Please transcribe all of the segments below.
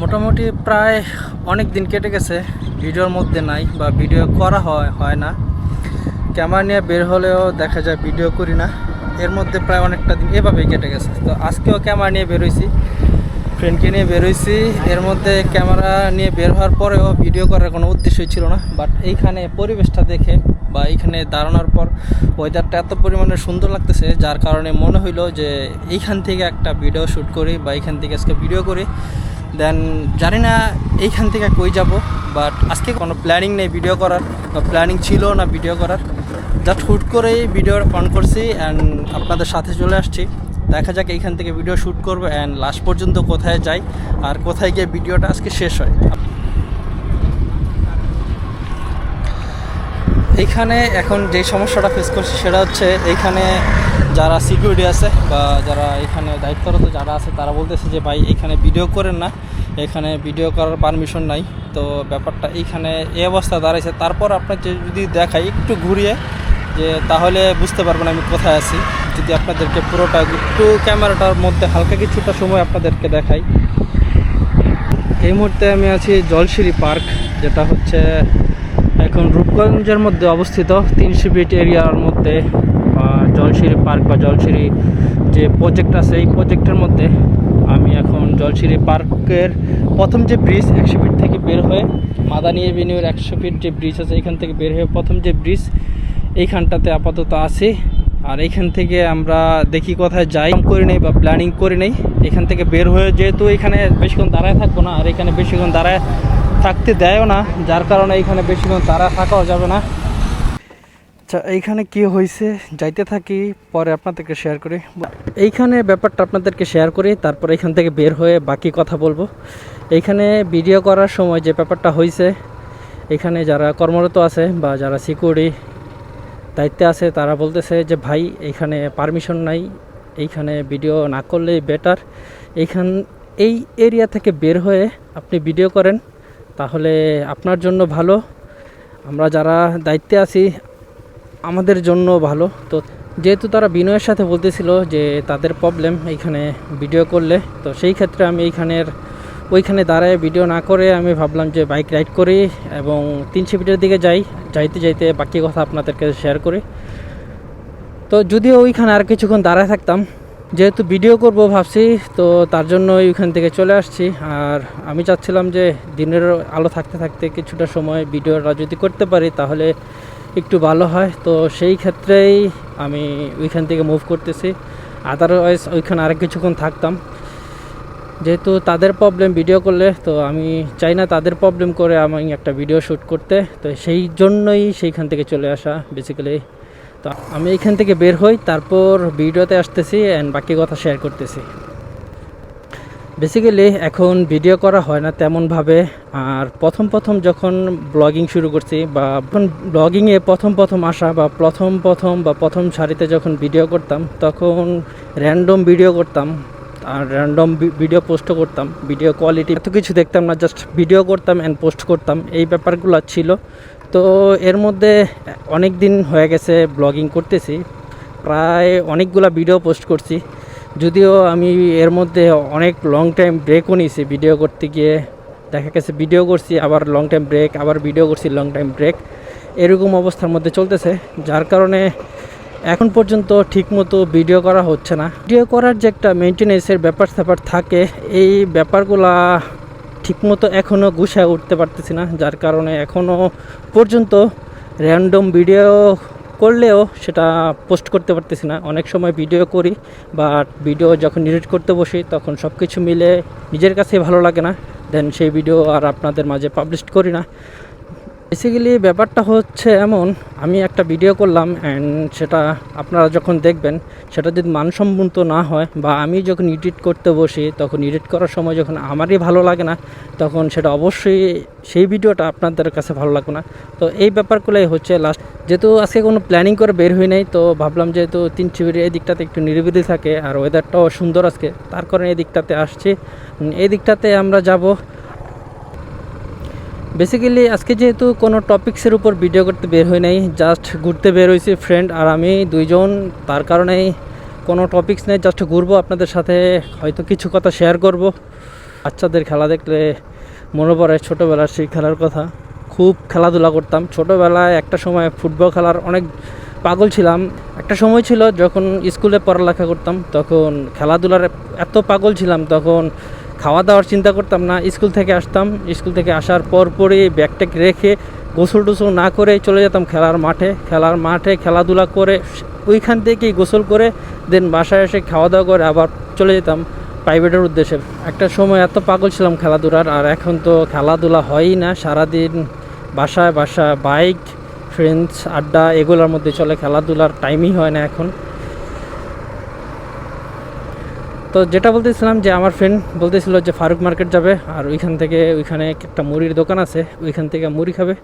মোটামুটি প্রায় অনেক দিন কেটে গেছে, ভিডিওর মধ্যে নাই বা ভিডিও করা হয় হয় না। ক্যামেরা নিয়ে বের হলেও দেখা যায় ভিডিও করি না। এর মধ্যে প্রায় অনেকটা দিন এভাবেই কেটে গেছে। তো আজকেও ক্যামেরা নিয়ে বেরোইছি ফ্রেন্ডকে নিয়ে বেরোইছি এর মধ্যে ক্যামেরা নিয়ে বের হওয়ার পরেও ভিডিও করার কোনো উদ্দেশ্যই ছিল না। বাট এইখানে পরিবেশটা দেখে বা এইখানে দাঁড়ানোর পর ওয়েদারটা এত পরিমাণে সুন্দর লাগতেছে, যার কারণে মনে হইল যে এইখান থেকে একটা ভিডিও শ্যুট করি বা এইখান থেকে আজকে ভিডিও করি। দেন জানি না এইখান থেকে কই যাব বাট আজকে কোনো প্ল্যানিং নেই ভিডিও করার, বা প্ল্যানিং ছিল না ভিডিও করার। জাস্ট হুট করেই ভিডিও অন করছি অ্যান্ড আপনাদের সাথে চলে আসছি। দেখা যাক এইখান থেকে ভিডিও শ্যুট করব অ্যান্ড লাস্ট পর্যন্ত কোথায় যাই, আর কোথায় গিয়ে ভিডিওটা আজকে শেষ হয়। এইখানে এখন যে সমস্যাটা ফেস করছি সেটা হচ্ছে, এইখানে যারা সিকিউরিটি আছে বা যারা এখানে দায়িত্বরত যারা আছে, তারা বলতেছে যে, ভাই, এখানে ভিডিও করেন না। এখানে ভিডিও করার পারমিশন নাই। তো ব্যাপারটা এইখানে এই অবস্থা দাঁড়াইছে। তারপর আপনার যদি দেখাই একটু ঘুরিয়ে, যে তাহলে বুঝতে পারবেন আমি কোথায় আছি। যদি আপনাদেরকে পুরোটা একটু ক্যামেরাটার মধ্যে হালকা কিছুটা সময় আপনাদেরকে দেখাই। এই মুহূর্তে আমি আছি জলশিরি পার্ক, যেটা হচ্ছে এখন রূপগঞ্জের মধ্যে অবস্থিত তিনশো ফিট এরিয়ার মধ্যে। জলশিরি পার্ক বা জলশিরি যে প্রজেক্ট আছে, এই প্রজেক্টের মধ্যে আমি এখন জলশিরি পার্কের প্রথম যে ব্রিজ একশো ফিট থেকে বের হয়ে মাদানি এভিনিউর একশো ফিট যে ব্রিজ আছে, এখান থেকে বের হয়ে প্রথম যে ব্রিজ এইখানটাতে আপাতত আছি। আর এইখান থেকে আমরা দেখি কোথায় যাই। করি নেই বা প্ল্যানিং করে নেই। এখান থেকে বের হয়ে যেহেতু এখানে বেশিক্ষণ দাঁড়ায় থাকব না, আর এখানে বেশিক্ষণ দাঁড়ায় থাকতে দেয়ও না, যার কারণে এখানে বেশিক্ষণ দাঁড়ায় থাকাও যাবে না। আচ্ছা এইখানে কি হয়েছে যাইতে থাকি, পরে আপনাদেরকে শেয়ার করি। এইখানে ব্যাপারটা আপনাদেরকে শেয়ার করি, তারপর এখান থেকে বের হয়ে বাকি কথা বলব। এইখানে ভিডিও করার সময় যে ব্যাপারটা হয়েছে এখানে যারা কর্মরত আছে বা যারা সিকিউরিটি দায়িত্বে আছে, তারা বলতেছে যে, ভাই এখানে পারমিশন নাই, এইখানে ভিডিও না করলেই বেটার এইখান, এই এরিয়া থেকে বের হয়ে আপনি ভিডিও করেন, তাহলে আপনার জন্য ভালো। আমরা যারা দায়িত্বে আছি আমাদের জন্য ভালো। তো যেহেতু তারা বিনয়ের সাথে বলতেছিল যে তাদের প্রবলেম এইখানে ভিডিও করলে, তো সেই ক্ষেত্রে আমি এইখানের, ওইখানে দাঁড়ায় ভিডিও না করে আমি ভাবলাম যে বাইক রাইড করি এবং তিনশো ফিটের দিকে যাই। যাইতে যাইতে বাকি কথা আপনাদেরকে শেয়ার করি। তো যদিও ওইখানে আর কিছুক্ষণ দাঁড়ায় থাকতাম, যেহেতু ভিডিও করব ভাবছি, তো তার জন্য ওইখান থেকে চলে আসছি। আর আমি চাচ্ছিলাম যে দিনের আলো থাকতে থাকতে কিছুটা সময় ভিডিওটা যদি করতে পারি, তাহলে একটু ভালো হয়, তো সেই ক্ষেত্রেই আমি ওইখান থেকে মুভ করতেছি। আদারওয়াইজ ওইখানে আরেক কিছুক্ষণ থাকতাম। যেহেতু তাদের প্রবলেম ভিডিও করলে, তো আমি চাই না তাদের প্রবলেম করে আমি একটা ভিডিও শ্যুট করতে। তো সেই জন্যই সেইখান থেকে চলে আসা বেসিক্যালি তো আমি এইখান থেকে বের হই, তারপর ভিডিওতে আসতেছি অ্যান্ড বাকি কথা শেয়ার করতেছি। বেসিক্যালি এখন ভিডিও করা হয় না তেমনভাবে। আর প্রথম প্রথম যখন ব্লগিং শুরু করছি বা যখন ব্লগিংয়ে প্রথম প্রথম আসা বা প্রথম প্রথম বা প্রথম সারিতে যখন ভিডিও করতাম, তখন র্যান্ডম ভিডিও করতাম আর র্যান্ডম ভিডিও পোস্টও করতাম। ভিডিও কোয়ালিটি এত কিছু দেখতাম না জাস্ট ভিডিও করতাম অ্যান্ড পোস্ট করতাম। এই ব্যাপারগুলো ছিল। তো এর মধ্যে অনেক দিন হয়ে গেছে ব্লগিং করতেছি। প্রায় অনেকগুলা ভিডিও পোস্ট করছি। যদিও আমি এর মধ্যে অনেক লং টাইম ব্রেকও নিয়েছি ভিডিও করতে গিয়ে। দেখা গেছে ভিডিও করছি, আবার লং টাইম ব্রেক আবার ভিডিও করছি লং টাইম ব্রেক এরকম অবস্থার মধ্যে চলতেছে, যার কারণে এখন পর্যন্ত ঠিকমতো ভিডিও করা হচ্ছে না। ভিডিও করার যে একটা মেনটেনেন্সের ব্যাপার স্যাপার থাকে, এই ব্যাপারগুলা ঠিকমতো এখনও গুছায় উঠতে পারতেছি না, যার কারণে এখনও পর্যন্ত র্যান্ডম ভিডিও করলেও সেটা পোস্ট করতে পারতেছি না। অনেক সময় ভিডিও করি বাট ভিডিও যখন এডিট করতে বসি, তখন সব কিছু মিলে নিজের কাছে ভালো লাগে না। দেন সেই ভিডিও আর আপনাদের মাঝে পাবলিশ করি না। বেসিক্যালি ব্যাপারটা হচ্ছে এমন, আমি একটা ভিডিও করলাম অ্যান্ড সেটা আপনারা যখন দেখবেন, সেটা যদি মানসম্মত না হয় বা আমি যখন এডিট করতে বসি, তখন এডিট করার সময় যখন আমারই ভালো লাগে না, তখন সেটা অবশ্যই সেই ভিডিওটা আপনাদের কাছে ভালো লাগবে না। তো এই ব্যাপারগুলোই হচ্ছে লাস্ট যেহেতু আজকে কোনো প্ল্যানিং করে বের হই নাই, তো ভাবলাম যেহেতু তিন চিবির এই দিকটাতে একটু নিরিবিলি থাকে আর ওয়েদারটাও সুন্দর আজকে, তার কারণে এই দিকটাতে আসছি। এই দিকটাতে আমরা যাব বেসিক্যালি আজকে যেহেতু কোনো টপিক্সের উপর ভিডিও করতে বের হই নাই জাস্ট ঘুরতে বের হয়েছি ফ্রেন্ড আর আমি দুইজন। তার কারণেই কোনো টপিক্স নেই জাস্ট ঘুরবো, আপনাদের সাথে হয়তো কিছু কথা শেয়ার করব। বাচ্চাদের খেলা দেখলে মনে পড়ে ছোটোবেলার সেই খেলার কথা। খুব খেলাধুলা করতাম। ছোটোবেলায় একটা সময় ফুটবল খেলার অনেক পাগল ছিলাম। একটা সময় ছিল যখন স্কুলে পড়ালেখা করতাম, তখন খেলাধুলার এত পাগল ছিলাম, তখন খাওয়া দাওয়ার চিন্তা করতাম না, স্কুল থেকে আসতাম। স্কুল থেকে আসার পর পরই ব্যাগট্যাগ রেখে গোসল টোসল না করে চলে যেতাম খেলার মাঠে। খেলার মাঠে খেলাধুলা করে ওইখান থেকেই গোসল করে দেন বাসায় এসে খাওয়া দাওয়া করে আবার চলে যেতাম প্রাইভেটের উদ্দেশ্যে। একটা সময় এত পাগল ছিলাম খেলাধুলার আর এখন তো খেলাধুলা হয়ই না। সারাদিন বাসায় বাসা, বাইক ফ্রেন্ডস আড্ডা এগুলোর মধ্যে চলে। খেলাধুলার টাইমই হয় না এখন। তো যেটা বলতেছিলাম যে আমার ফ্রেন্ড বলতেছিল যে ফারুক মার্কেট যাবে, আর ওইখান থেকে ওইখানে একটা মুড়ির দোকান আছে, ওইখান থেকে মুড়ি খাবে।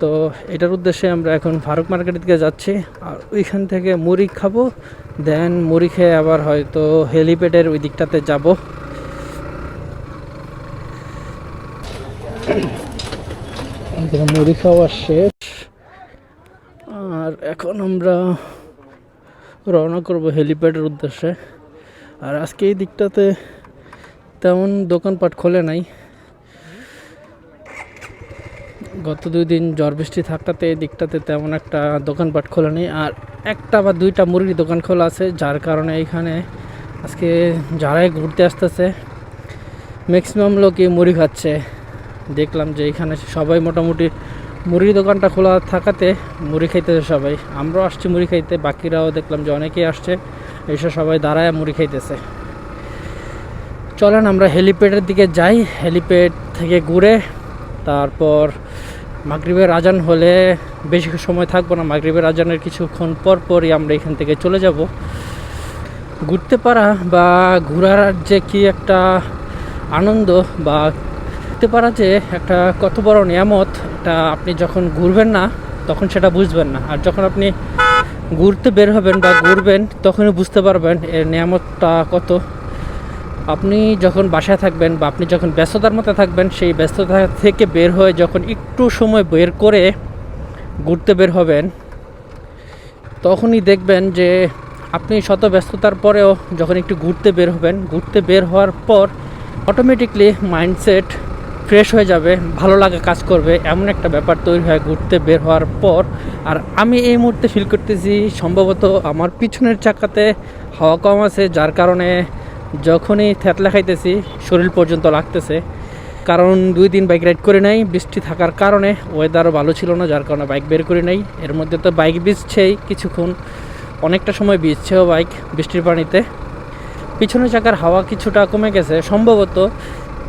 তো এটার উদ্দেশ্যে আমরা এখন ফারুক মার্কেটের দিকে যাচ্ছি, আর ওইখান থেকে মুড়ি খাব দেন মুড়ি খেয়ে আবার হয়তো হেলিপ্যাডের ওই দিকটাতে যাব। মুড়ি খাওয়া শেষ, আর এখন আমরা রওনা করব হেলিপ্যাডের উদ্দেশ্যে। আর আজকে এই দিকটাতে তেমন দোকানপাট খোলে নাই। গত দুই দিন ঝড় বৃষ্টি থাকাতে এই দিকটাতে তেমন একটা দোকানপাট খোলা নেই আর একটা বা দুইটা মুরগির দোকান খোলা আছে, যার কারণে এখানে আজকে যারাই ঘুরতে আসতেছে ম্যাক্সিমাম লোকই মুড়ি খাচ্ছে। দেখলাম যে এখানে সবাই মোটামুটি মুড়ির দোকানটা খোলা থাকাতে মুড়ি খাইতেছে সবাই। আমরাও আসছি মুড়ি খাইতে, বাকিরাও দেখলাম যে অনেকেই আসছে। এসে সবাই দাঁড়ায় মুড়ি খাইতেছে। চলেন আমরা হেলিপ্যাডের দিকে যাই। হেলিপ্যাড থেকে ঘুরে তারপর মাগরিবের আজান হলে বেশি সময় থাকব না। মাগরিবের আজানের কিছুক্ষণ পর পরই আমরা এখান থেকে চলে যাব। ঘুরতে পারা বা ঘোরার যে কি একটা আনন্দ বা ঘুরতে পারা যে একটা কত বড় নিয়ামত, এটা আপনি যখন ঘুরবেন না, তখন সেটা বুঝবেন না। আর যখন আপনি ঘুরতে বের হবেন বা ঘুরবেন, তখনই বুঝতে পারবেন এর নিয়ামতটা কত। আপনি যখন বাসায় থাকবেন বা আপনি যখন ব্যস্ততার মতো থাকবেন, সেই ব্যস্ততা থেকে বের হয়ে যখন একটু সময় বের করে ঘুরতে বের হবেন, তখনই দেখবেন যে আপনি শত ব্যস্ততার পরেও যখন একটু ঘুরতে বের হবেন, ঘুরতে বের হওয়ার পর অটোমেটিকলি মাইন্ডসেট ফ্রেশ হয়ে যাবে, ভালো লাগা কাজ করবে, এমন একটা ব্যাপার তৈরি হয় ঘুরতে বের হওয়ার পর, আর আমি এই মুহূর্তে ফিল করতেছি সম্ভবত আমার পিছনের চাকাতে হাওয়া কম আছে, যার কারণে যখনই থ্যাতলা খাইতেছি, শরীর পর্যন্ত লাগতেছে। কারণ দুই দিন বাইক রাইড করে নাই, বৃষ্টি থাকার কারণে ওয়েদারও ভালো ছিল না, যার কারণে বাইক বের করে নাই। এর মধ্যে তো বাইক ভিজছেই কিছুক্ষণ, অনেকটা সময় ভিজছেও বাইক বৃষ্টির পানিতে। পিছনের চাকার হাওয়া কিছুটা কমে গেছে, সম্ভবত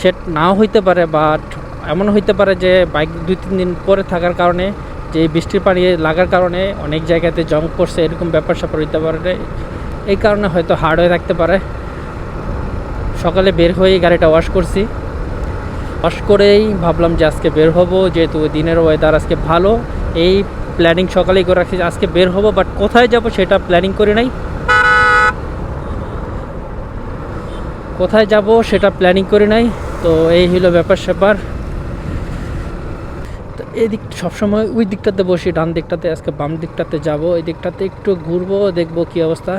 সে নাও হইতে পারে বাট এমন হইতে পারে যে বাইক দুই, তিন দিন পরে থাকার কারণে, যে বৃষ্টির পানি লাগার কারণে অনেক জায়গাতে জং পড়ছে, এরকম ব্যাপার স্যাপার হইতে পারে। এই কারণে হয়তো হার্ড হয়ে থাকতে পারে। সকালে বের হয়েই গাড়িটা ওয়াশ করছি। ওয়াশ করেই ভাবলাম যে আজকে বের হব, যেহেতু দিনের ওয়েদার আজকে ভালো। এই প্ল্যানিং সকালেই করে রাখছি আজকে বের হব বাট কোথায় যাব সেটা প্ল্যানিং করে নাই। কোথায় যাব সেটা প্ল্যানিং করে নাই। তো এই হলো ব্যাপার স্যাপার। তো এই দিক সবসময় ওই দিকটাতে বসি, ডান দিকটাতে, আজকে বাম দিকটাতে যাব, এই দিকটাতে একটু ঘুরবো, দেখব কি অবস্থা।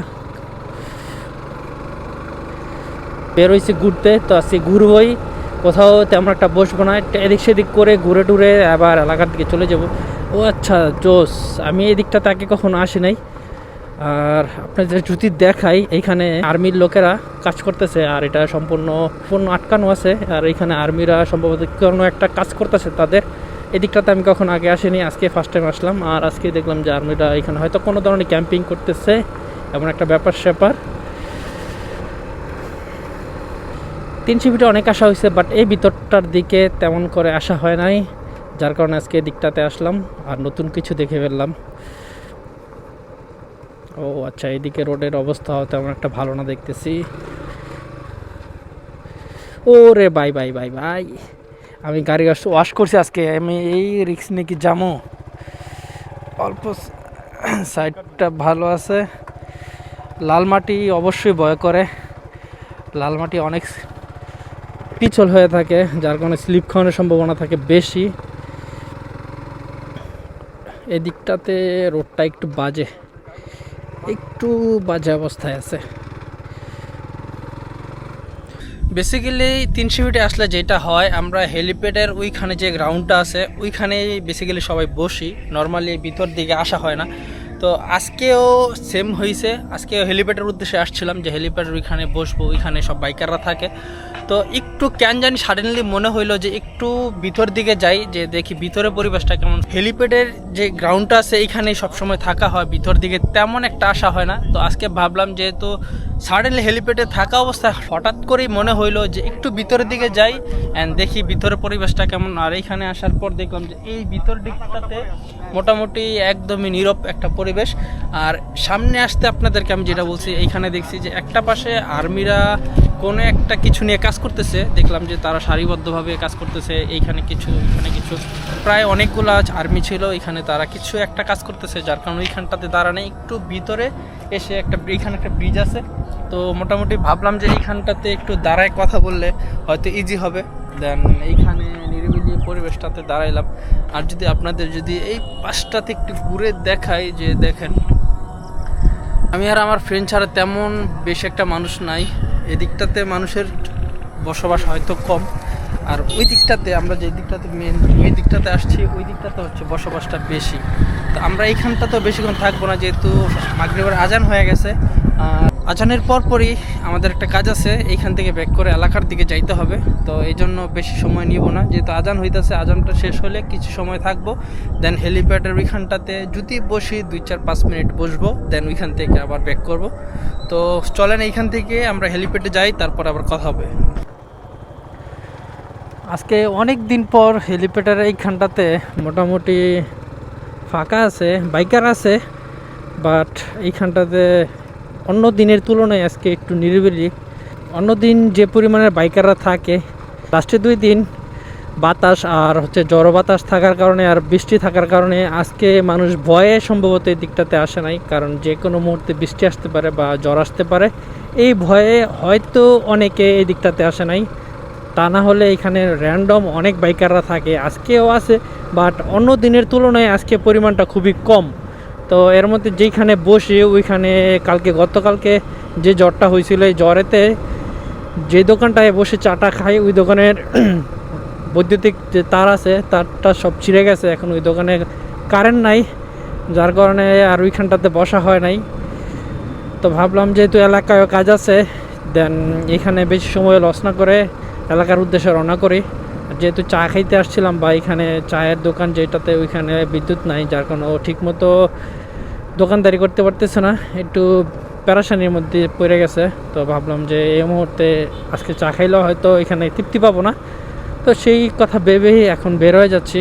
বেরোইছি ঘুরতে, তো আজকে ঘুরবই, কোথাও তেমন একটা বসবো না এদিক সেদিক করে ঘুরে টুরে আবার এলাকার দিকে চলে যাব। ও আচ্ছা জোস, আমি এই দিকটাতে আগে কখনো আসি নাই। আর আপনাদের যদি দেখাই, এইখানে আর্মির লোকেরা কাজ করতেছে আর এটা সম্পূর্ণ সম্পূর্ণ আটকানো আছে। আর এখানে আর্মিরা সম্ভবত কোনো একটা কাজ করতেছে তাদের। এদিকটাতে আমি কখন আগে আসিনি, আজকে ফার্স্ট টাইম আসলাম। আর আজকে দেখলাম যে আর্মিরা এখানে হয়তো কোনো ধরনের ক্যাম্পিং করতেছে, এমন একটা ব্যাপার স্যাপার। তিনশো ফিটে অনেক আসা হয়েছে বাট এই ভিতরটার দিকে তেমন করে আসা হয় নাই। যার কারণে আজকে দিকটাতে আসলাম, আর নতুন কিছু দেখে ফেললাম। ও আচ্ছা এদিকে রোডের অবস্থা তেমন একটা ভালো না দেখতেছি। ও রে বাই বাই বাই বাই। আমি গাড়ি ওয়াশ করছি আজকে, আমি এই রিক্স নিয়ে কি যাব অল্প সাইডটা ভালো আছে। লাল মাটি অবশ্যই ভয় করে। লাল মাটি অনেক পিছল হয়ে থাকে, যার কারণে স্লিপ খাওয়ানোর সম্ভাবনা থাকে বেশি। এদিকটাতে রোডটা একটু বাজে। একটু বাজে অবস্থায় আছে। বেসিক্যালি তিনশো ফিটে আসলে যেটা হয়, আমরা হেলিপ্যাডের ওইখানে যে গ্রাউন্ডটা আছে, ওইখানেই বেসিক্যালি সবাই বসি। নর্মালি ভিতর দিকে আসা হয় না। তো আজকেও সেম হয়েছে আজকে হেলিপ্যাডের উদ্দেশ্যে আসছিলাম যে হেলিপ্যাডের ওইখানে বসবো, ওইখানে সব বাইকাররা থাকে। তো একটু কেন জানি সাডেনলি মনে হইল যে একটু ভিতর দিকে যাই, যে দেখি ভিতরে পরিবেশটা কেমন। হেলিপ্যাডের যে গ্রাউন্ডটা আছে, এইখানেই সবসময় থাকা হয়, ভিতর দিকে তেমন একটা আসা হয় না। তো আজকে ভাবলাম যেহেতু সাডেনলি হেলিপ্যাডে থাকা অবস্থায় হঠাৎ করেই মনে হইল যে একটু ভিতরের দিকে যাই অ্যান্ড দেখি ভিতরের পরিবেশটা কেমন। আর এইখানে আসার পর দেখলাম যে এই ভিতর দিকটাতে মোটামুটি একদমই নীরব একটা পরিবেশ আর সামনে আসতে আপনাদেরকে আমি যেটা বলছি, এইখানে দেখছি যে একটা পাশে আর্মিরা কোনো একটা কিছু নিয়ে কাজ করতেছে। দেখলাম যে তারা সারিবদ্ধভাবে কাজ করতেছে, এইখানে কিছু, এখানে কিছু। প্রায় অনেকগুলো আর্মি ছিল এখানে তারা কিছু একটা কাজ করতেছে, যার কারণে ওইখানটাতে দাঁড়ানে একটু ভিতরে এসে একটা, এইখানে একটা ব্রিজ আছে। তো মোটামুটি ভাবলাম যে এইখানটাতে একটু দাঁড়ায় কথা বললে হয়তো ইজি হবে। দেন এইখানে পরিবেশটাতে দাঁড়াইলাম। আর যদি আপনাদের যদি এই পাশটাতে একটু ঘুরে দেখাই যে দেখেন, আমি আর আমার ফ্রেন্ড ছাড়া তেমন বেশ একটা মানুষ নাই। এদিকটাতে মানুষের বসবাস হয়তো কম। আর ওই দিকটাতে আমরা যে দিকটাতে মেন ওই দিকটাতে আসছি, ওই দিকটাতে হচ্ছে বসবাসটা বেশি। তো আমরা এইখানটা তো বেশিক্ষণ থাকব না, যেহেতু মাগরিবের আজান হয়ে গেছে। আজানের পরপরই আমাদের একটা কাজ আছে, এইখান থেকে ব্যাক করে এলাকার দিকে যাইতে হবে। তো এই জন্য বেশি সময় নিব না, যেহেতু আজান হইতেছে, আজানটা শেষ হলে কিছু সময় থাকব। দেন হেলিপ্যাডের ওইখানটাতে যদি বসি, দুই চার পাঁচ মিনিট বসবো দেন ওইখান থেকে আবার ব্যাক করব। তো চলেন এইখান থেকে, আমরা হেলিপ্যাডে যাই, তারপর আবার কথা হবে। আজকে অনেক দিন পর হেলিপ্যাডের এইখানটাতে মোটামুটি ফাঁকা আছে, বাইকার আছে বাট এইখানটাতে অন্য দিনের তুলনায় আজকে একটু নিরিবিলি। অন্য দিন যে পরিমাণের বাইকাররা থাকে লাস্টে দুই দিন বাতাস আর হচ্ছে জড় বাতাস থাকার কারণে আর বৃষ্টি থাকার কারণে আজকে মানুষ ভয়ে সম্ভবত এই দিকটাতে আসে নাই, কারণ যে কোনো মুহূর্তে বৃষ্টি আসতে পারে বা জ্বর আসতে পারে। এই ভয়ে হয়তো অনেকে এই দিকটাতে আসে নাই। তা না হলে এখানে র্যান্ডম অনেক বাইকাররা থাকে, আজকেও আছে বাট অন্য দিনের তুলনায় আজকে পরিমাণটা খুবই কম। তো এর মধ্যে যেইখানে বসে, ওইখানে কালকে, গতকালকে যে জ্বরটা হয়েছিল এই জ্বরেতে, যে দোকানটায় বসে চাটা খাই, ওই দোকানের বৈদ্যুতিক যে তার আছে, তারটা সব ছিঁড়ে গেছে, এখন ওই দোকানে কারেন্ট নাই, যার কারণে আর ওইখানটাতে বসা হয় নাই। তো ভাবলাম যেহেতু এলাকায় কাজ আছে দেন এখানে বেশি সময় লস না করে এলাকার উদ্দেশ্যে রওনা করি। যেহেতু চা খাইতে আসছিলাম বা এখানে চায়ের দোকান যেটাতে ওইখানে বিদ্যুৎ নাই, যার কারণে ও ঠিকমতো দোকানদারি করতে পারতেছে না। একটু প্যারাসানির মধ্যে পড়ে গেছে, তো ভাবলাম যে এই মুহূর্তে আজকে চা খাইলেও হয়তো এখানে তৃপ্তি পাবো না। তো সেই কথা ভেবেই এখন বের হয়ে যাচ্ছি।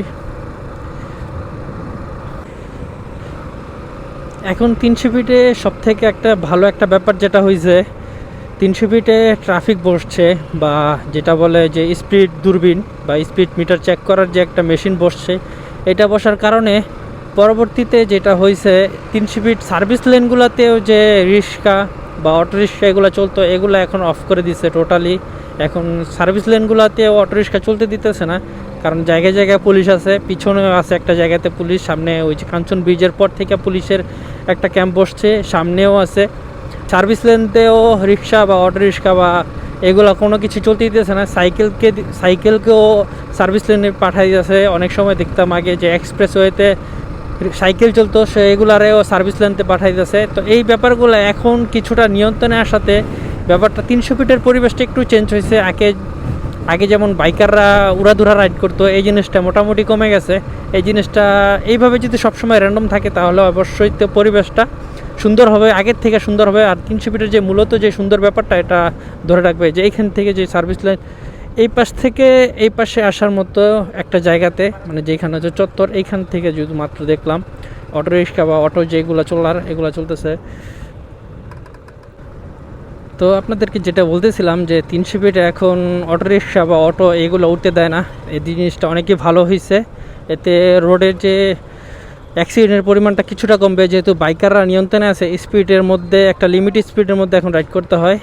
এখন তিনশো ফিটে সব থেকে একটা ভালো একটা ব্যাপার যেটা হয়েছে তিনশো ফিটে ট্রাফিক বসছে বা যেটা বলে যে স্পিড দূরবীন বা স্পিড মিটার চেক করার যে একটা মেশিন বসছে, এটা বসার কারণে পরবর্তীতে যেটা হয়েছে, তিনশো ফিট সার্ভিস লেনগুলোতেও যে রিক্সা বা অটো রিক্সা এগুলো চলতো, এগুলো এখন অফ করে দিচ্ছে টোটালি এখন সার্ভিস লেনগুলোতেও অটো রিক্সা চলতে দিতেছে না, কারণ জায়গায় জায়গায় পুলিশ আছে, পিছনেও আছে একটা জায়গাতে পুলিশ সামনে ওই যে কাঞ্চন ব্রিজের পর থেকে পুলিশের একটা ক্যাম্প বসছে, সামনেও আছে। সার্ভিস লেনতেও রিক্সা বা অটো রিক্সা বা এগুলো কোনো কিছু চলতে দিতেছে না। সাইকেলকে সাইকেলকেও সার্ভিস লেনে পাঠাই দিতেছে। অনেক সময় দেখতাম আগে যে এক্সপ্রেস ওয়েতে সাইকেল চলতো, সে এগুলারেও সার্ভিস লেনতে পাঠাই দিতেছে। তো এই ব্যাপারগুলো এখন কিছুটা নিয়ন্ত্রণে আসাতে ব্যাপারটা তিনশো ফিটের পরিবেশটা একটু চেঞ্জ হয়েছে। আগে আগে যেমন বাইকাররা উড়াধুরা রাইড করতো, এই জিনিসটা মোটামুটি কমে গেছে। এই জিনিসটা এইভাবে যদি সবসময় র্যান্ডম থাকে, তাহলে অবশ্যই তো পরিবেশটা সুন্দর হবে, আগের থেকে সুন্দর হবে। আর তিনশো ফিটের যে মূলত যে সুন্দর ব্যাপারটা, এটা ধরে রাখবে যে এইখান থেকে যে সার্ভিস লাইন এই পাশ থেকে এই পাশে আসার মতো একটা জায়গাতে মানে যেখানে হচ্ছে চত্বর, এইখান থেকে যদি মাত্র দেখলাম অটো রিক্সা বা অটো যেগুলো চলার, এগুলো চলতেছে। তো আপনাদেরকে যেটা বলতেছিলাম যে তিনশো ফিটে এখন অটো রিক্সা বা অটো এগুলো উঠতে দেয় না। এই জিনিসটা অনেকই ভালো হয়েছে এতে রোডের যে অ্যাক্সিডেন্টের পরিমাণটা কিছুটা কমবে, যেহেতু বাইকাররা নিয়ন্ত্রণে আছে, স্পিডের মধ্যে, একটা লিমিট স্পিডের মধ্যে এখন রাইড করতে হয়।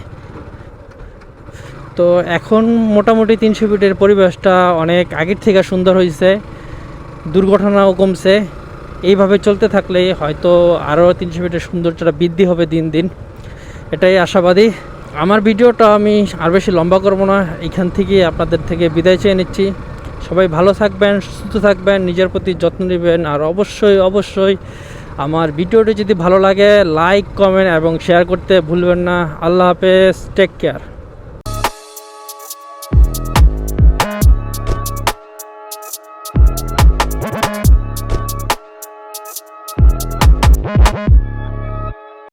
তো এখন মোটামুটি তিনশো ফিটের পরিবেশটা অনেক আগের থেকে সুন্দর হয়েছে, দুর্ঘটনাও কমছে। এইভাবে চলতে থাকলে হয়তো আরও তিনশো ফিটের সৌন্দর্যটা বৃদ্ধি হবে দিন দিন। এটাই আশাবাদী। আমার ভিডিওটা আমি আর বেশি লম্বা করব না, এখান থেকে আপনাদের থেকে বিদায় চেয়ে নিচ্ছি। সবাই ভালো থাকবেন, সুস্থ থাকবেন, নিজের প্রতি যত্ন নেবেন, আর অবশ্যই অবশ্যই আমার ভিডিওটি যদি ভালো লাগে লাইক কমেন্ট এবং শেয়ার করতে ভুলবেন না। আল্লাহ হাফেজ টেক কেয়ার